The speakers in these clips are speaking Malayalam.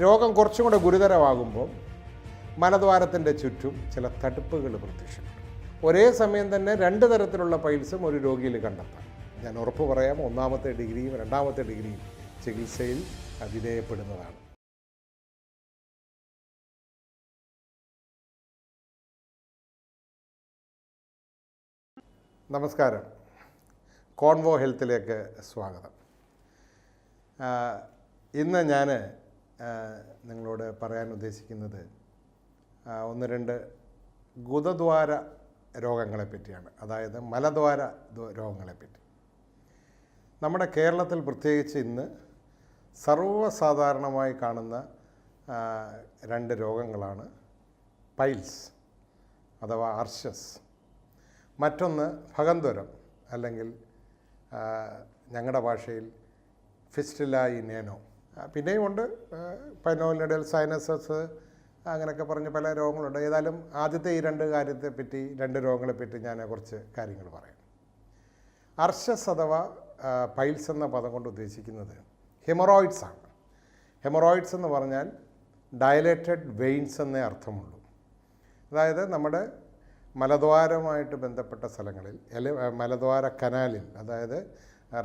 രോഗം കുറച്ചും കൂടെ ഗുരുതരമാകുമ്പോൾ മലദ്വാരത്തിന്റെ ചുറ്റും ചില തടുപ്പുകൾ പ്രത്യക്ഷപ്പെടും. ഒരേ സമയം തന്നെ രണ്ട് തരത്തിലുള്ള പൈൽസും ഒരു രോഗിയിൽ കണ്ടെത്താം. ഞാൻ ഉറപ്പ് പറയാം ഒന്നാമത്തെ ഡിഗ്രിയും രണ്ടാമത്തെ ഡിഗ്രിയും ചികിത്സയിൽ വിധേയപ്പെടുന്നതാണ് നമസ്കാരം. കോൺവോ ഹെൽത്തിലേക്ക് സ്വാഗതം. ഇന്ന് ഞാൻ നിങ്ങളോട് പറയാൻ ഉദ്ദേശിക്കുന്നത് ഒന്ന് രണ്ട് ഗുദദ്വാര രോഗങ്ങളെ പറ്റിയാണ്. അതായത് മലദ്വാര രോഗങ്ങളെ പറ്റി. നമ്മുടെ കേരളത്തിൽ പ്രത്യേകിച്ച് ഇന്ന് സർവസാധാരണമായി കാണുന്ന രണ്ട് രോഗങ്ങളാണ് പൈൽസ് അഥവാ അർഷസ്. മറ്റൊന്ന് ഭഗന്തുരം അല്ലെങ്കിൽ ഞങ്ങളുടെ ഭാഷയിൽ ഫിസ്റ്റില ഇ നേനോ പിന്നെയും ഉണ്ട് പൈനോലിനഡൽ സൈനസസ് അങ്ങനെയൊക്കെ പറഞ്ഞ് പല രോഗങ്ങളുണ്ട്. ഏതായാലും ആദ്യത്തെ ഈ രണ്ട് കാര്യത്തെ പറ്റി രണ്ട് രോഗങ്ങളെപ്പറ്റി ഞാൻ കുറച്ച് കാര്യങ്ങൾ പറയാം. അർഷസ് അഥവാ പൈൽസ് എന്ന പദം കൊണ്ട് ഉദ്ദേശിക്കുന്നത് ഹെമറോയിഡ്സ് ആണ്. ഹെമറോയിഡ്സ് എന്ന് പറഞ്ഞാൽ ഡയലേറ്റഡ് വെയിൻസ് എന്നേ അർത്ഥമുള്ളൂ. അതായത് നമ്മുടെ മലദ്വാരമായിട്ട് ബന്ധപ്പെട്ട സ്ഥലങ്ങളിൽ എല മലദ്വാര കനാലിൽ അതായത്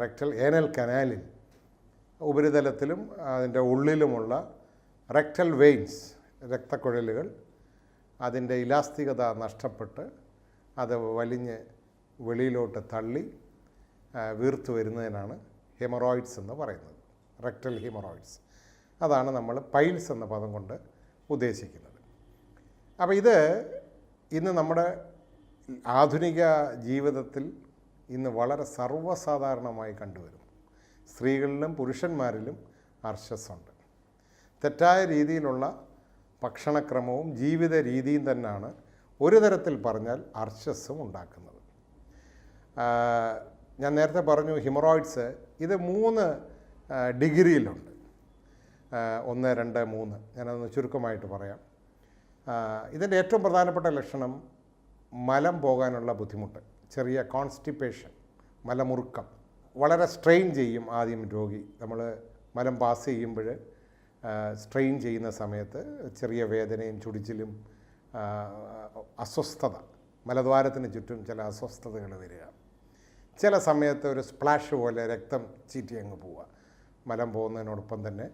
റെക്ടൽ ഏനൽ കനാലിൽ ഉപരിതലത്തിലും അതിന്റെ ഉള്ളിലുമുള്ള റെക്ടൽ വെയിൻസ് രക്തക്കുഴലുകൾ അതിന്റെ ഇലാസ്തികത നഷ്ടപ്പെട്ട് അത് വലിഞ്ഞ് വെളിയിലോട്ട് തള്ളി വീർത്തു വരുന്നതിനാണ് ഹെമറോയിഡ്സ് എന്ന് പറയുന്നത്. റെക്ടൽ ഹെമറോയിഡ്സ് അതാണ് നമ്മൾ പൈൽസ് എന്ന പദം കൊണ്ട് ഉദ്ദേശിക്കുന്നത്. അപ്പോൾ ഇത് ഇന്ന് നമ്മുടെ ആധുനിക ജീവിതത്തിൽ ഇന്ന് വളരെ സർവസാധാരണമായി കണ്ടുവരുന്നു. സ്ത്രീകളിലും പുരുഷന്മാരിലും അർശസ്സുണ്ട്. തെറ്റായ രീതിയിലുള്ള ഭക്ഷണക്രമവും ജീവിത രീതിയും തന്നെയാണ് ഒരു തരത്തിൽ പറഞ്ഞാൽ അർശസ്സും ഉണ്ടാക്കുന്നത്. ഞാൻ നേരത്തെ പറഞ്ഞു ഹിമറോയിഡ്സ് ഇത് മൂന്ന് ഡിഗ്രിയിലുണ്ട്. ഒന്ന് രണ്ട് മൂന്ന്. ഞാനതൊന്ന് ചുരുക്കമായിട്ട് പറയാം. ഇതിന്റെ ഏറ്റവും പ്രധാനപ്പെട്ട ലക്ഷണം മലം പോകാനുള്ള ബുദ്ധിമുട്ട്. ചെറിയ കോൺസ്റ്റിപ്പേഷൻ മലമുറുക്കം. വളരെ സ്ട്രെയിൻ ചെയ്യും ആദ്യം രോഗി. നമ്മൾ മലം പാസ് ചെയ്യുമ്പോൾ സ്ട്രെയിൻ ചെയ്യുന്ന സമയത്ത് ചെറിയ വേദനയും ചുടിച്ചിലും അസ്വസ്ഥത. മലദ്വാരത്തിന് ചുറ്റും ചില അസ്വസ്ഥതകൾ വരിക. ചില സമയത്ത് ഒരു സ്പ്ലാഷ് പോലെ രക്തം ചീറ്റി അങ്ങ് പോവുക. മലം പോകുന്നതിനോടൊപ്പം തന്നെ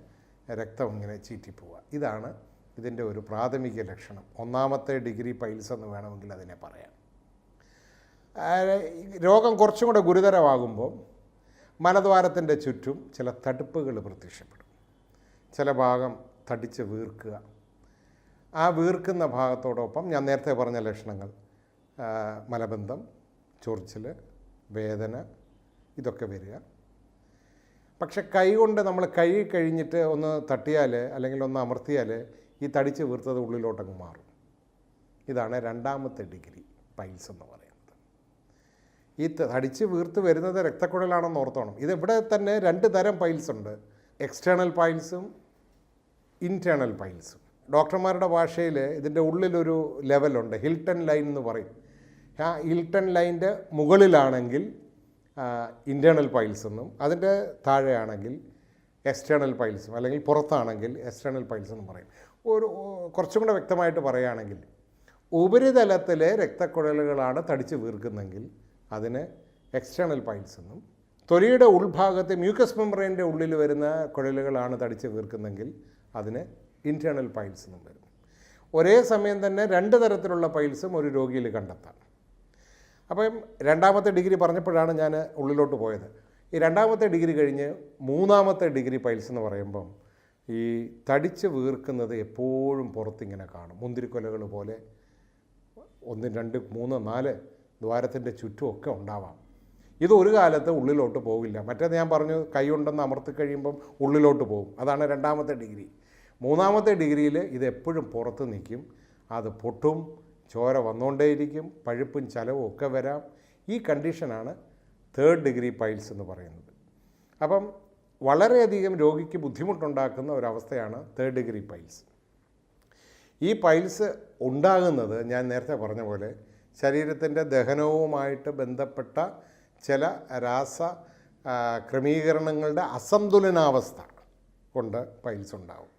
രക്തം ഇങ്ങനെ ചീറ്റി പോവുക. ഇതാണ് ഇതിന്റെ ഒരു പ്രാഥമിക ലക്ഷണം. ഒന്നാമത്തെ ഡിഗ്രി പൈൽസ് എന്ന് വേണമെങ്കിൽ അതിനെ പറയാം. രോഗം കുറച്ചും കൂടെ ഗുരുതരമാകുമ്പോൾ മലദ്വാരത്തിന്റെ ചുറ്റും ചില തടുപ്പുകൾ പ്രത്യക്ഷപ്പെടും. ചില ഭാഗം തടിച്ച് വീർക്കുക. ആ വീർക്കുന്ന ഭാഗത്തോടൊപ്പം ഞാൻ നേരത്തെ പറഞ്ഞ ലക്ഷണങ്ങൾ മലബന്ധം ചൊറിച്ചിൽ വേദന ഇതൊക്കെ വരിക. പക്ഷെ കൈ കൊണ്ട് നമ്മൾ കൈ കഴിഞ്ഞിട്ട് ഒന്ന് തട്ടിയാൽ അല്ലെങ്കിൽ ഒന്ന് അമർത്തിയാൽ ഈ തടിച്ച് വീർത്തത് ഉള്ളിലോട്ടങ്ങ് മാറും. ഇതാണ് രണ്ടാമത്തെ ഡിഗ്രി പൈൽസ് എന്ന് പറയുന്നത്. ഈ തടിച്ച് വീർത്ത് വരുന്നത് രക്തക്കുഴലാണെന്ന് ഓർത്തോണം. ഇത് തന്നെ രണ്ട് തരം പൈൽസ് ഉണ്ട്. എക്സ്റ്റേണൽ പൈൽസും ഇന്റേണൽ പൈൽസും ഡോക്ടർമാരുടെ ഭാഷയിൽ ഇതിന്റെ ഉള്ളിലൊരു ലെവലുണ്ട് ഹിൽട്ടൺ ലൈൻ എന്ന് പറയും. ആ ഹിൽട്ടൺ ലൈന്റെ മുകളിലാണെങ്കിൽ ഇന്റേണൽ പൈൽസ് എന്നും അതിന്റെ താഴെയാണെങ്കിൽ എക്സ്റ്റേണൽ പൈൽസും അല്ലെങ്കിൽ പുറത്താണെങ്കിൽ എക്സ്റ്റേണൽ പൈൽസ് എന്നും പറയും. ഒരു കുറച്ചും കൂടെ വ്യക്തമായിട്ട് പറയുകയാണെങ്കിൽ ഉപരിതലത്തിലെ രക്തക്കുഴലുകളാണ് തടിച്ച് വീർക്കുന്നെങ്കിൽ അതിന് എക്സ്റ്റേണൽ പോയിന്റ്സ് എന്നും. തൊലിയുടെ ഉൾഭാഗത്തെ മ്യൂക്കസ് മെമ്പറൈന്റെ ഉള്ളിൽ വരുന്ന കുഴലുകളാണ് തടിച്ച് വീർക്കുന്നെങ്കിൽ അതിന് ഇന്റേർണൽ പൈൽസ് എന്നും വരും. ഒരേ സമയം തന്നെ രണ്ട് തരത്തിലുള്ള പൈൽസും ഒരു രോഗിയിൽ കണ്ടെത്താം. അപ്പം രണ്ടാമത്തെ ഡിഗ്രി പറഞ്ഞപ്പോഴാണ് ഞാൻ ഉള്ളിലോട്ട് പോയത്. ഈ രണ്ടാമത്തെ ഡിഗ്രി കഴിഞ്ഞ് മൂന്നാമത്തെ ഡിഗ്രി പൈൽസ് എന്ന് പറയുമ്പം ഈ തടിച്ച് വീർക്കുന്നത് എപ്പോഴും പുറത്തിങ്ങനെ കാണും. മുന്തിരിക്കൊലകൾ പോലെ ഒന്ന് രണ്ട് മൂന്ന് നാല് ദ്വാരത്തിന്റെ ചുറ്റുമൊക്കെ ഉണ്ടാവാം. ഇത് ഒരു കാലത്ത് ഉള്ളിലോട്ട് പോകില്ല മറ്റേത് ഞാൻ പറഞ്ഞു കൈ ഉണ്ടെന്ന് അമർത്തി കഴിയുമ്പം ഉള്ളിലോട്ട് പോകും അതാണ് രണ്ടാമത്തെ ഡിഗ്രി. മൂന്നാമത്തെ ഡിഗ്രിയിൽ ഇത് എപ്പോഴും പുറത്ത് നിൽക്കും. അത് പൊട്ടും ചോര വന്നുകൊണ്ടേയിരിക്കും പഴുപ്പും ചലവും ഒക്കെ വരാം. ഈ കണ്ടീഷനാണ് തേർഡ് ഡിഗ്രി പൈൽസ് എന്ന് പറയുന്നത്. അപ്പം വളരെയധികം രോഗിക്ക് ബുദ്ധിമുട്ടുണ്ടാക്കുന്ന ഒരവസ്ഥയാണ് തേർഡ് ഡിഗ്രി പൈൽസ്. ഈ പൈൽസ് ഉണ്ടാകുന്നത് ഞാൻ നേരത്തെ പറഞ്ഞ പോലെ ശരീരത്തിന്റെ ദഹനവുമായിട്ട് ബന്ധപ്പെട്ട ചില രാസ ക്രമീകരണങ്ങളുടെ അസന്തുലനാവസ്ഥ കൊണ്ട് പൈൽസ് ഉണ്ടാവും.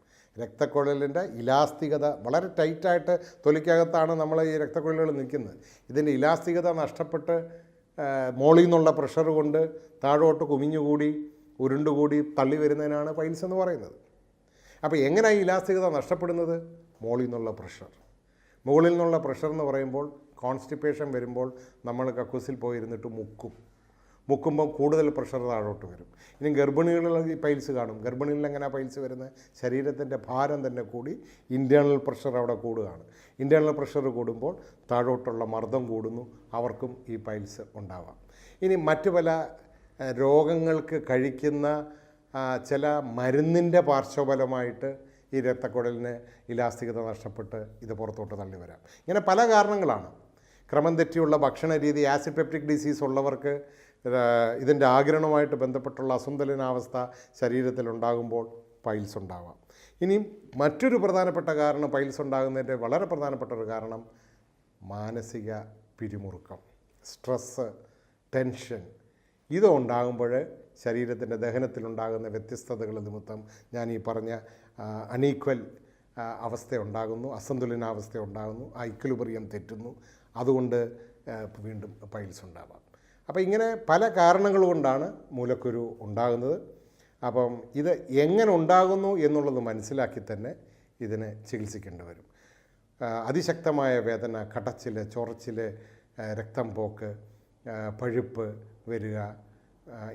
രക്തക്കുഴലിന്റെ ഇലാസ്തികത വളരെ ടൈറ്റായിട്ട് തൊലിക്കകത്താണ് നമ്മൾ ഈ രക്തക്കുഴലുകൾ നിൽക്കുന്നത്. ഇതിന്റെ ഇലാസ്തികത നഷ്ടപ്പെട്ട് മോളിൽ നിന്നുള്ള പ്രഷർ കൊണ്ട് താഴോട്ട് കുമിഞ്ഞുകൂടി ഉരുണ്ടുകൂടി തള്ളി വരുന്നതിനാണ് പൈൽസ് എന്ന് പറയുന്നത്. അപ്പോൾ എങ്ങനെയാണ് ഇലാസ്തികത നഷ്ടപ്പെടുന്നത്? മോളിൽ നിന്നുള്ള പ്രഷർ. മുകളിൽ നിന്നുള്ള പ്രഷർ എന്ന് പറയുമ്പോൾ കോൺസ്റ്റിപ്പേഷൻ വരുമ്പോൾ നമ്മൾ കക്കൂസിൽ പോയിരുന്നിട്ട് മുക്കും. മുക്കുമ്പോൾ കൂടുതൽ പ്രഷർ താഴോട്ട് വരും. ഇനി ഗർഭിണികളിൽ ഈ പൈൽസ് കാണും. ഗർഭിണികളിൽ എങ്ങനെ പൈൽസ് വരുന്നത്? ശരീരത്തിന്റെ ഭാരം തന്നെ കൂടി ഇന്റേർണൽ പ്രഷർ അവിടെ കൂടുകയാണ്. ഇന്റേർണൽ പ്രഷർ കൂടുമ്പോൾ താഴോട്ടുള്ള മർദ്ദം കൂടുന്നു. അവർക്കും ഈ പൈൽസ് ഉണ്ടാവാം. ഇനി മറ്റു പല രോഗങ്ങൾക്ക് കഴിക്കുന്ന ചില മരുന്നിന്റെ പാർശ്വഫലമായിട്ട് ഈ രക്തക്കുഴലിന് ഇലാസ്തികത നഷ്ടപ്പെട്ട് ഇത് പുറത്തോട്ട് തള്ളി വരാം ഇങ്ങനെ പല കാരണങ്ങളാണ്. ക്രമം തെറ്റിയുള്ള ഭക്ഷണ രീതി ആസിഡ് പെപ്റ്റിക് ഡിസീസ് ഉള്ളവർക്ക് ഇതിന്റെ ആഗിരണവുമായിട്ട് ബന്ധപ്പെട്ടുള്ള അസന്തുലനാവസ്ഥ ശരീരത്തിലുണ്ടാകുമ്പോൾ പൈൽസ് ഉണ്ടാവാം. ഇനിയും മറ്റൊരു പ്രധാനപ്പെട്ട കാരണം പൈൽസ് ഉണ്ടാകുന്നതിന്റെ വളരെ പ്രധാനപ്പെട്ട ഒരു കാരണം മാനസിക പിരിമുറുക്കം സ്ട്രെസ്സ് ടെൻഷൻ ഇത് ഉണ്ടാകുമ്പോൾ ശരീരത്തിന്റെ ദഹനത്തിലുണ്ടാകുന്ന വ്യത്യസ്തതകൾ നിമിത്തം ഞാൻ ഈ പറഞ്ഞ അണീക്വൽ അവസ്ഥ ഉണ്ടാകുന്നു അസന്തുലനാവസ്ഥ ഉണ്ടാകുന്നു ആ ഇക്വലിബ്രിയം തെറ്റുന്നു. അതുകൊണ്ട് വീണ്ടും പൈൽസ് ഉണ്ടാവാം. അപ്പോൾ ഇങ്ങനെ പല കാരണങ്ങൾ കൊണ്ടാണ് മൂലക്കുരു ഉണ്ടാകുന്നത്. അപ്പം ഇത് എങ്ങനെ ഉണ്ടാകുന്നു എന്നുള്ളത് മനസ്സിലാക്കി തന്നെ ഇതിനെ ചികിത്സിക്കേണ്ടി വരും. അതിശക്തമായ വേദന കടച്ചിൽ ചൊറച്ചിൽ രക്തം പോക്ക് പഴുപ്പ് വരിക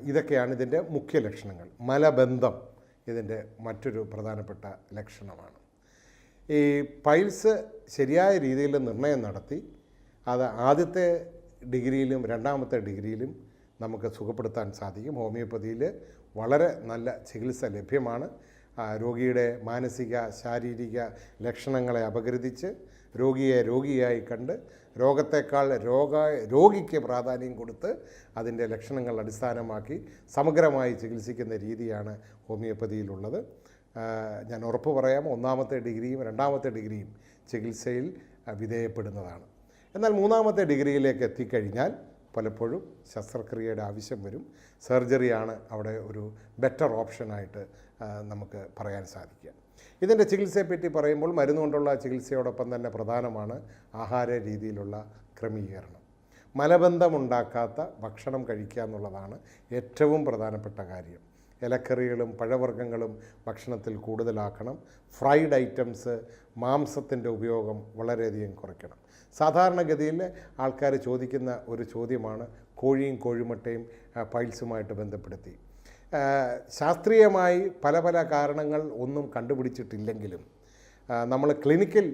ഇതൊക്കെയാണ് ഇതിന്റെ മുഖ്യ ലക്ഷണങ്ങൾ. മലബന്ധം ഇതിന്റെ മറ്റൊരു പ്രധാനപ്പെട്ട ലക്ഷണമാണ്. ഈ പൈൽസ് ശരിയായ രീതിയിൽ നിർണയം നടത്തി അത് ആദ്യത്തെ ഡിഗ്രിയിലും രണ്ടാമത്തെ ഡിഗ്രിയിലും നമുക്ക് സുഖപ്പെടുത്താൻ സാധിക്കും. ഹോമിയോപ്പതിയിൽ വളരെ നല്ല ചികിത്സ ലഭ്യമാണ്. രോഗിയുടെ മാനസിക ശാരീരിക ലക്ഷണങ്ങളെ അപഗ്രഥിച്ച് രോഗിയെ രോഗിയായി കണ്ട് രോഗത്തെക്കാൾ രോഗ രോഗിക്ക് പ്രാധാന്യം കൊടുത്ത് അതിന്റെ ലക്ഷണങ്ങൾ അടിസ്ഥാനമാക്കി സമഗ്രമായി ചികിത്സിക്കുന്ന രീതിയാണ് ഹോമിയോപ്പതിയിലുള്ളത്. ഞാൻ ഉറപ്പ് പറയാം ഒന്നാമത്തെ ഡിഗ്രിയും രണ്ടാമത്തെ ഡിഗ്രിയും ചികിത്സയിൽ വിധേയപ്പെടുന്നതാണ്. എന്നാൽ മൂന്നാമത്തെ ഡിഗ്രിയിലേക്ക് എത്തിക്കഴിഞ്ഞാൽ പലപ്പോഴും ശസ്ത്രക്രിയയുടെ ആവശ്യം വരും. സർജറിയാണ് അവിടെ ഒരു ബെറ്റർ ഓപ്ഷനായിട്ട് നമുക്ക് പറയാൻ സാധിക്കുക. ഇതിന്റെ ചികിത്സയെപ്പറ്റി പറയുമ്പോൾ മരുന്നുകൊണ്ടുള്ള ചികിത്സയോടൊപ്പം തന്നെ പ്രധാനമാണ് ആഹാര രീതിയിലുള്ള ക്രമീകരണം. മലബന്ധമുണ്ടാക്കാത്ത ഭക്ഷണം കഴിക്കുക എന്നുള്ളതാണ് ഏറ്റവും പ്രധാനപ്പെട്ട കാര്യം. ഇലക്കറികളും പഴവർഗങ്ങളും ഭക്ഷണത്തിൽ കൂടുതലാക്കണം. ഫ്രൈഡ് ഐറ്റംസ് മാംസത്തിന്റെ ഉപയോഗം വളരെയധികം കുറയ്ക്കണം. സാധാരണഗതിയിൽ ആൾക്കാർ ചോദിക്കുന്ന ഒരു ചോദ്യമാണ് കോഴിയും കോഴിമുട്ടയും പൈൽസുമായിട്ട് ബന്ധപ്പെടുത്തി. ശാസ്ത്രീയമായി പല പല കാരണങ്ങൾ ഒന്നും കണ്ടുപിടിച്ചിട്ടില്ലെങ്കിലും നമ്മൾ ക്ലിനിക്കിൽ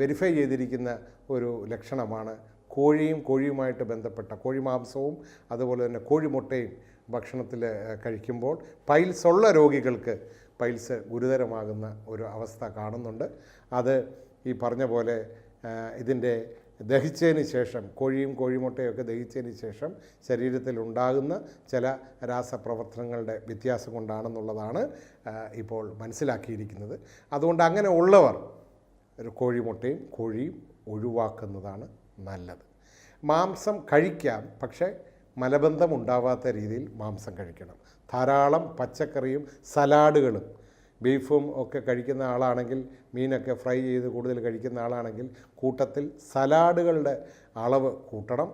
വെരിഫൈ ചെയ്തിരിക്കുന്ന ഒരു ലക്ഷണമാണ് കോഴിയും കോഴിയുമായിട്ട് ബന്ധപ്പെട്ട കോഴിമാംസവും അതുപോലെ തന്നെ കോഴിമുട്ടയും ഭക്ഷണത്തിൽ കഴിക്കുമ്പോൾ പൈൽസ് ഉള്ള രോഗികൾക്ക് പൈൽസ് ഗുരുതരമാകുന്ന ഒരു അവസ്ഥ കാണുന്നുണ്ട്. അത് ഈ പറഞ്ഞ പോലെ ഇതിന്റെ ദഹിച്ചതിന് ശേഷം കോഴിയും കോഴിമുട്ടയൊക്കെ ദഹിച്ചതിന് ശേഷം ശരീരത്തിൽ ഉണ്ടാകുന്ന ചില രാസപ്രവർത്തനങ്ങളുടെ വ്യത്യാസം കൊണ്ടാണെന്നുള്ളതാണ് ഇപ്പോൾ മനസ്സിലാക്കിയിരിക്കുന്നത്. അതുകൊണ്ട് അങ്ങനെ ഉള്ളവർ ഒരു കോഴിമുട്ടയും കോഴിയും ഒഴിവാക്കുന്നതാണ് നല്ലത്. മാംസം കഴിക്കാം പക്ഷേ മലബന്ധം ഉണ്ടാവാത്ത രീതിയിൽ മാംസം കഴിക്കണം. ധാരാളം പച്ചക്കറിയും സലാഡുകളും ബീഫും ഒക്കെ കഴിക്കുന്ന ആളാണെങ്കിൽ മീനൊക്കെ ഫ്രൈ ചെയ്ത് കൂടുതൽ കഴിക്കുന്ന ആളാണെങ്കിൽ കൂട്ടത്തിൽ സലാഡുകളുടെ അളവ് കൂട്ടണം.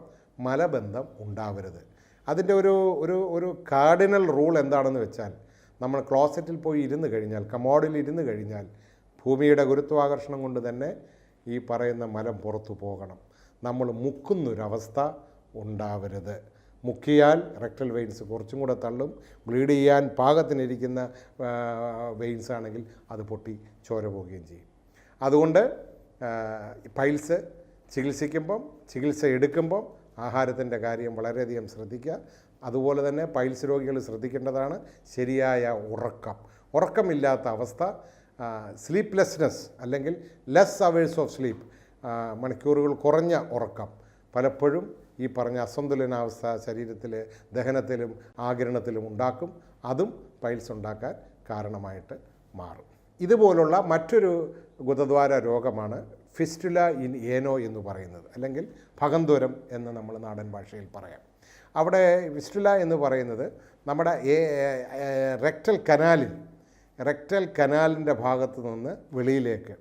മലബന്ധം ഉണ്ടാവരുത്. അതിന്റെ ഒരു ഒരു ഒരു കാർഡിനൽ റൂൾ എന്താണെന്ന് വെച്ചാൽ നമ്മൾ ക്ലോസറ്റിൽ പോയി ഇരുന്ന് കഴിഞ്ഞാൽ കമോഡിൽ ഇരുന്ന് കഴിഞ്ഞാൽ ഭൂമിയുടെ ഗുരുത്വാകർഷണം കൊണ്ട് തന്നെ ഈ പറയുന്ന മലം പുറത്തു പോകണം. നമ്മൾ മുക്കുന്നൊരവസ്ഥ ഉണ്ടാവരുത്. മുക്കിയാൽ റെക്ടൽ വെയിൻസ് കുറച്ചും കൂടെ തള്ളും. ബ്ലീഡ് ചെയ്യാൻ പാകത്തിനിരിക്കുന്ന വെയിൻസ് ആണെങ്കിൽ അത് പൊട്ടി ചോര പോവുകയും ചെയ്യും. അതുകൊണ്ട് പൈൽസ് ചികിത്സിക്കുമ്പം ചികിത്സ എടുക്കുമ്പം ആഹാരത്തിന്റെ കാര്യം വളരെയധികം ശ്രദ്ധിക്കുക. അതുപോലെ തന്നെ പൈൽസ് രോഗികൾ ശ്രദ്ധിക്കേണ്ടതാണ് ശരിയായ ഉറക്കം. ഉറക്കമില്ലാത്ത അവസ്ഥ സ്ലീപ്ലെസ്നെസ് അല്ലെങ്കിൽ ലെസ് അവേഴ്സ് ഓഫ് സ്ലീപ്പ് മണിക്കൂറുകൾ കുറഞ്ഞ ഉറക്കം. പലപ്പോഴും ഈ പറഞ്ഞ അസന്തുലനാവസ്ഥ ശരീരത്തിൽ ദഹനത്തിലും ആകിരണത്തിലും ഉണ്ടാക്കും. അതും പൈൽസ് ഉണ്ടാക്കാൻ കാരണമായിട്ട് മാറും. ഇതുപോലുള്ള മറ്റൊരു ഗുദദ്വാര രോഗമാണ് ഫിസ്റ്റുല ഇൻ ഏനോ എന്ന് പറയുന്നത് അല്ലെങ്കിൽ ഭഗന്തോരം എന്ന് നമ്മൾ നാടൻ ഭാഷയിൽ പറയാം. അവിടെ ഫിസ്റ്റുല എന്ന് പറയുന്നത് നമ്മുടെ റെക്ടൽ കനാലിൽ റെക്ടൽ കനാലിന്റെ ഭാഗത്തു നിന്ന് വെളിയിലേക്ക്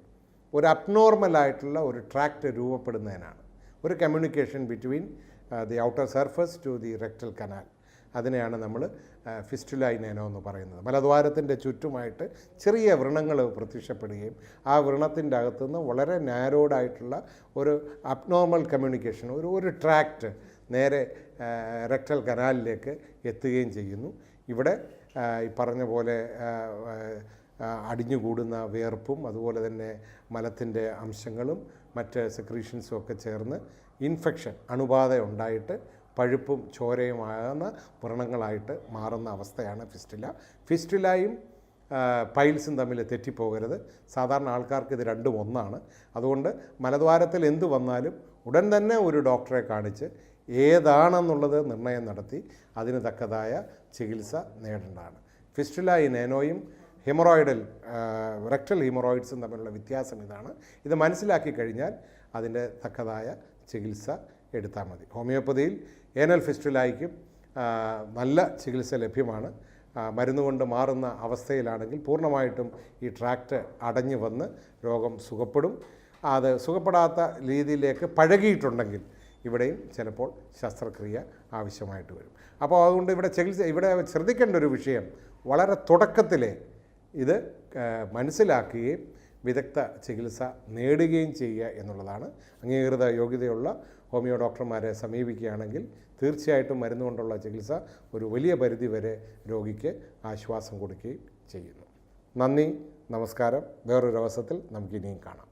ഒരു അബ്നോർമലായിട്ടുള്ള ഒരു ട്രാക്റ്റ് രൂപപ്പെടുന്നതിനാണ്. ഒരു communication between the outer surface to the rectal canal അതിനെയാണ് നമ്മൾ ഫിസ്റ്റുലായി നേനോ എന്ന് പറയുന്നത്. മലദ്വാരത്തിന്റെ ചുറ്റുമായിട്ട് ചെറിയ വ്രണങ്ങൾ പ്രത്യക്ഷപ്പെടുകയും ആ വ്രണത്തിന്റെ അകത്തുനിന്ന് വളരെ നാരോഡായിട്ടുള്ള ഒരു അബ്നോർമൽ കമ്മ്യൂണിക്കേഷൻ ഒരു ഒരു ട്രാക്റ്റ് നേരെ റെക്ടൽ കനാലിലേക്ക് എത്തുകയും ചെയ്യുന്നു. ഇവിടെ ആ, ഈ പറഞ്ഞ പോലെ അടിഞ്ഞുകൂടുന്ന വിയർപ്പും അതുപോലെ തന്നെ മലത്തിന്റെ അംശങ്ങളും മറ്റ് സെക്രീഷൻസും ഒക്കെ ചേർന്ന് ഇൻഫെക്ഷൻ അണുബാധ ഉണ്ടായിട്ട് പഴുപ്പും ചോരയുമാകുന്ന വ്രണങ്ങളായിട്ട് മാറുന്ന അവസ്ഥയാണ് ഫിസ്റ്റില. ഫിസ്റ്റിലയും പൈൽസും തമ്മിൽ തെറ്റിപ്പോകരുത്. സാധാരണ ആൾക്കാർക്ക് ഇത് രണ്ടും ഒന്നാണ്. അതുകൊണ്ട് മലദ്വാരത്തിൽ എന്ത് വന്നാലും ഉടൻ തന്നെ ഒരു ഡോക്ടറെ കാണിച്ച് ഏതാണെന്നുള്ളത് നിർണയം നടത്തി അതിന് തക്കതായ ചികിത്സ നേടേണ്ടതാണ്. ഫിസ്റ്റുല ഇനേനോയും ഹിമറോയിഡൽ റെക്ടൽ ഹിമറോയിഡ്സും തമ്മിലുള്ള വ്യത്യാസം ഇതാണ്. ഇത് മനസ്സിലാക്കി കഴിഞ്ഞാൽ അതിന്റെ തക്കതായ ചികിത്സ എടുത്താൽ മതി. ഹോമിയോപ്പതിയിൽ ഏനൽ ഫിസ്റ്റുലായിക്കും നല്ല ചികിത്സ ലഭ്യമാണ്. മരുന്നുകൊണ്ട് മരുന്ന് കൊണ്ട് മാറുന്ന അവസ്ഥയിലാണെങ്കിൽ പൂർണമായിട്ടും ഈ ട്രാക്റ്റ് അടഞ്ഞു വന്ന് രോഗം സുഖപ്പെടും. അത് സുഖപ്പെടാത്ത രീതിയിലേക്ക് പഴകിയിട്ടുണ്ടെങ്കിൽ ഇവിടെയും ചിലപ്പോൾ ശസ്ത്രക്രിയ ആവശ്യമായിട്ട് വരും. അപ്പോൾ അതുകൊണ്ട് ഇവിടെ ചികിത്സ ഇവിടെ ശ്രദ്ധിക്കേണ്ട ഒരു വിഷയം വളരെ തുടക്കത്തിലെ ഇത് മനസ്സിലാക്കുകയും വിദഗ്ധ ചികിത്സ നേടുകയും ചെയ്യുക എന്നുള്ളതാണ്. അംഗീകൃത യോഗ്യതയുള്ള ഹോമിയോ ഡോക്ടർമാരെ സമീപിക്കുകയാണെങ്കിൽ തീർച്ചയായിട്ടും മരുന്ന് കൊണ്ടുള്ള ചികിത്സ ഒരു വലിയ പരിധി വരെ രോഗിക്ക് ആശ്വാസം കൊടുക്കുകയും ചെയ്യുന്നു. നന്ദി നമസ്കാരം. വേറൊരു അവസരത്തിൽ നമുക്കിനിയും കാണാം.